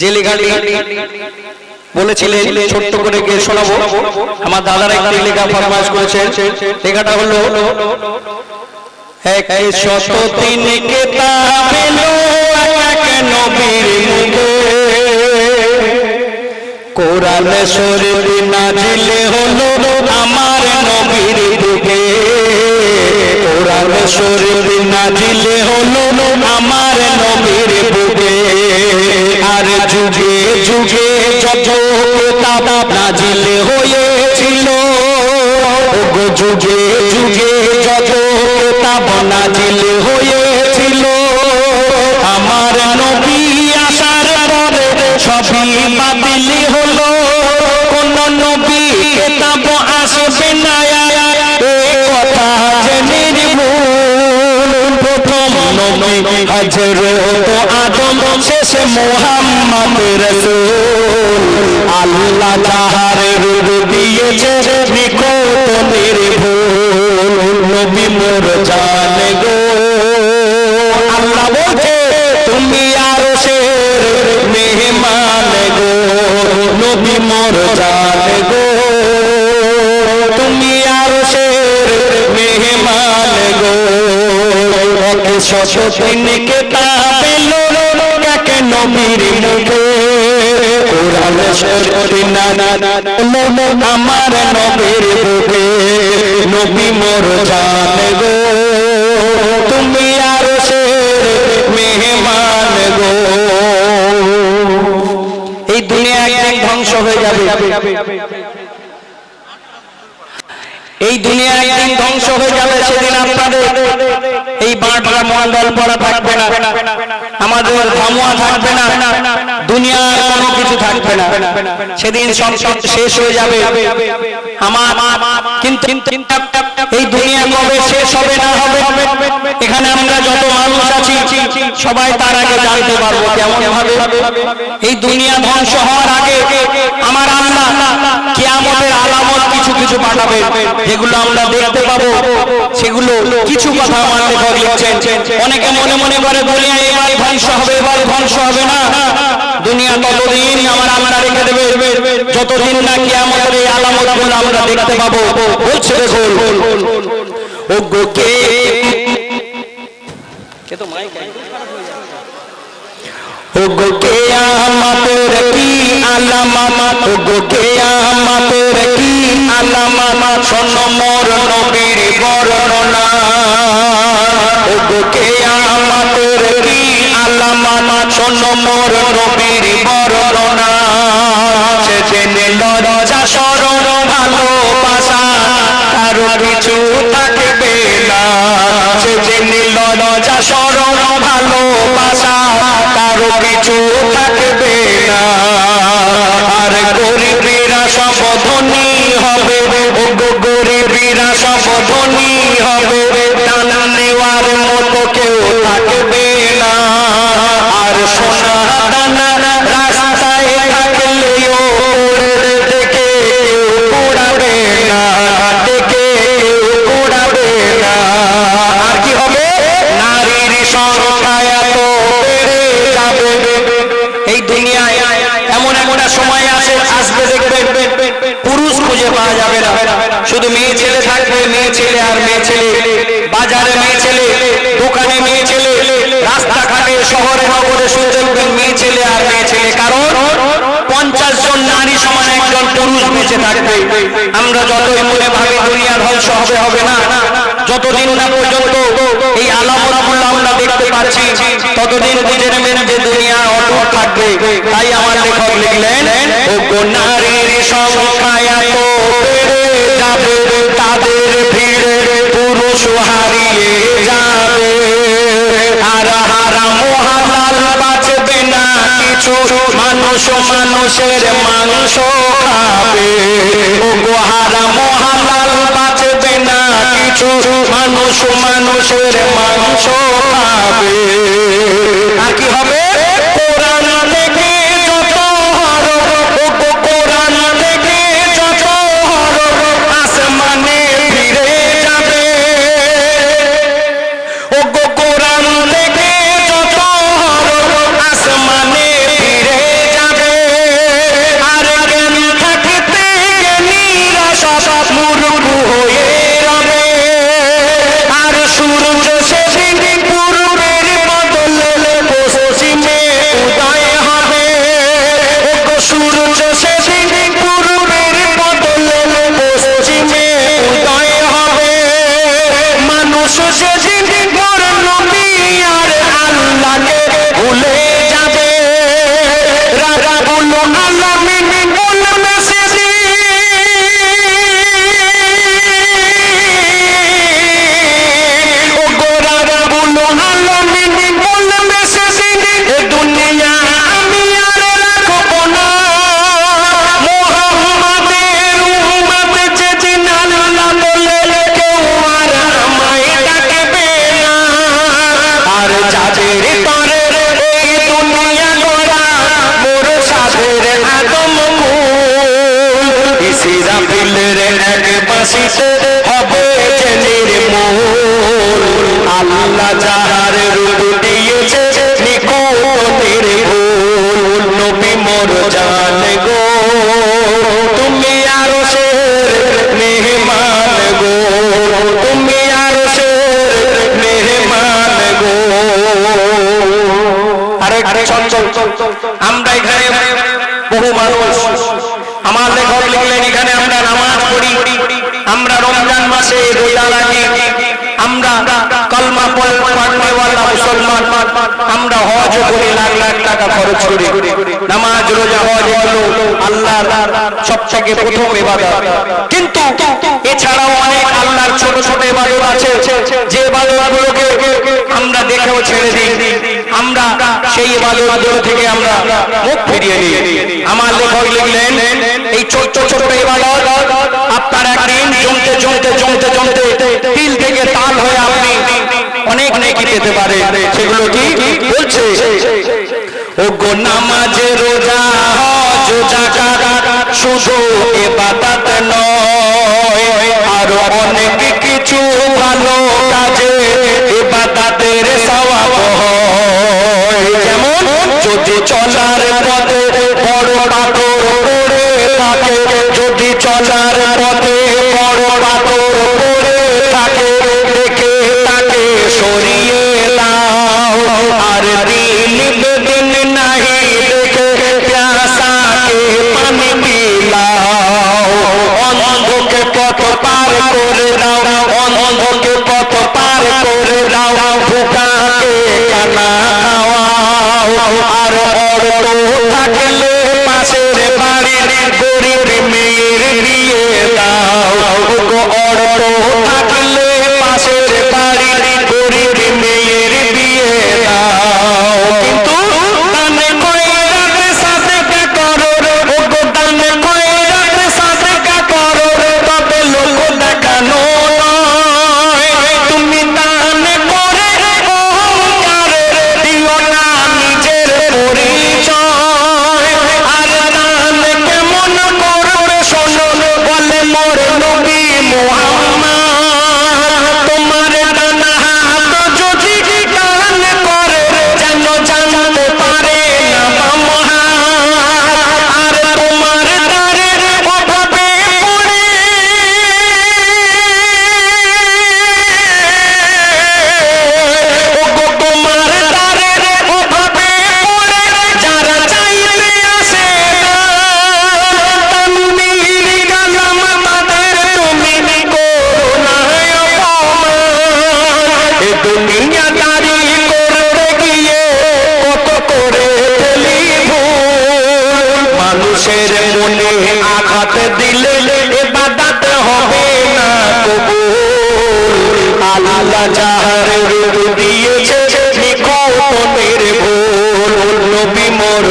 যে লেখাটি বলেছিলেন, ছোট্ট করে গিয়ে শোনাবো। আমার দাদারা একটি লেখা ফরমাস করেছেন। লেখাটা হলো এক শত তিন কোরআন শরীফ নাজিলে হলো আমার নবীর দিকে কোরআন শরীফ নাজিলে হলো আমার নবীর যুগে যুগে যত কিতাব নাজিলে হয়েছিল ওগো যুগে যুগে নবী হযরত আদম শেষে মুহাম্মদ রাসূল। আল্লাহ যাহার রূপ দিয়েছে নিকট নির্ভুল। নবী মোর জান গো। আল্লাহ বলছে, তুমি আর শের মেহমান গো। নবী মোর জান গো। মুখে? শরীফ না না না আমার নবীর বুকে নবী মোর জান গো। তুমি আর মেহমান গো। এই দুনিয়া একদিন ধ্বংস হয়ে যাবে। এই দুনিয়া একদিন ধ্বংস হয়ে যাবে সেদিন পড়া থাকবে না। আমাদের ধামুয়া থাকবে না। দুনিয়ার কোনো কিছু থাকবে না। সেদিন সব শেষ হয়ে যাবে। আমার কিন্তু এই দুনিয়া কবে শেষ হবে না হবে? এখানে আমরা যত মানুষ আছি, সবাই তার আগে জানতে পারব কেমন ভাবে এই দুনিয়া ধ্বংস হওয়ার আগে আমার আল্লাহ কিয়ামতের আলামত কিছু কিছু পাঠাবে যেগুলো আমরা দেখতে পাবো সেগুলো কিছু কথা আমার লেখক লিখছেন অনেকে মনে মনে করে দুনিয়া এবার ধ্বংস হবে এবার ধ্বংস হবে না। দুনিয়া ততদিন আমার আল্লাহ রেখে দেবে। যতদিন না কিয়ামতের এই আলামতগুলো আমরা দেখতে পাবো। বলছে দেখুন ও গো কে? কে তো মাইক ও গো কে আমাদের কি আলামাত ও গো কে আমাদের কি আলামাত শোন মোর নবীর বর্ণনা। ও গো কে আমাদের কি আলামাত শোন মোর নবীর বর্ণনা। সে জেনে লজ্জা সরণ ভালোবাসা, কারও কিছু থাকবে না। সে জেনে লজ্জা সরণ ভালোবাসা, কারও কিছু থাকবে না। আর গরিবীরা সব ধনী হবে গরিবীরা হবে। টানা নেওয়ার মতো কেউ থাকবে মেয়ে মেয়ে ছেলে আর মেয়ে ছেলে, বাজারে মেয়ে ছেলে, দোকানে মেয়ে ছেলে, রাস্তাঘাটে, শহরে, নগরে শুধু দেখবেন মেয়ে ছেলে আর মেয়ে ছেলে। কারণ পঞ্চাশ জন নারী সমান একজন পুরুষ বেঁচে থাকবে। আমরা যতই মনে ভাবি দুনিয়া ধ্বংস হবে হবে না। যতদিন না পর্যন্ত এই আলামতগুলো আমরা দেখতে পাচ্ছি, ততদিন বুঝে নেবেন যে দুনিয়া অটুট থাকবে। তাই আমার লেখক লিখলেন ও নারীর সংখ্যা এত বেড়ে যাবে। তাদের ভিড়ে পুরুষ হারিয়ে যাবে। আর হারা মহালাল বাঁচবে না কিছু। মানুষ মানুষের মাংস খাবে। ও গো হারা বাঁচবে না কিছু। মানুষ মানুষের মাংস খাবে। আর কি হবে? ইসরাফিলের এক আমরা হজ করি লাখ লাখ টাকা খরচ করি। নামাজ, রোজা, হজ এগুলো আল্লাহর সব থেকে প্রথম ইবাদত। কিন্তু এছাড়াও অনেক আল্লাহর ছোট ছোট ইবাদত আছে। যে ইবাদতগুলোকে আমরা দেখেও ছেড়ে দিই। আমরা সেই ইবাদতগুলো থেকে আমরা মুখ ফিরিয়ে নিই। আমার লেখক লিখলেন, এই ছোট ছোট ইবাদত আপনার একদিন জমতে জমতে জমতে জমতে তিল থেকে তাল হয়ে আপনি অনেক নেকি পেতে পারে। সেগুলো কি? বলছে। ও গো নামাজ রোজা হজ জাকাত শুধু ইবাদত নয় আর অনেক কিছু ভালো কাজে ইবাদতের সওয়াব হয়। যেমন যদি চলার পথে বড় পাথর পড়ে থাকে যদি চলার পথে পথ পার করে দাও ভুকাকে কানা খাওয়াও আর অর্থ থাকলে পাশের বাড়ির গরিব মেয়ের বিয়ে দাও। অর্থ থাকলে এ করতে গিয়ে কত করে ফেলি মানুষের মনে আঘাত দিলে এ বাদাত হবে না কবুল। আল্লাহ যাহার রূপ দিয়েছে নিকটের ভুল নবী মোর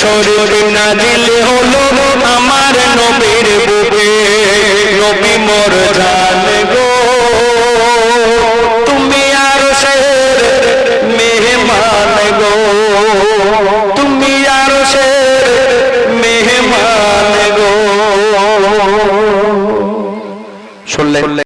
শরীর না দিলে হলো আমার নবীর বুকে। নবী মোর জান গো, তুমি আর সে মেহমান গো। তুমি আর শুনলে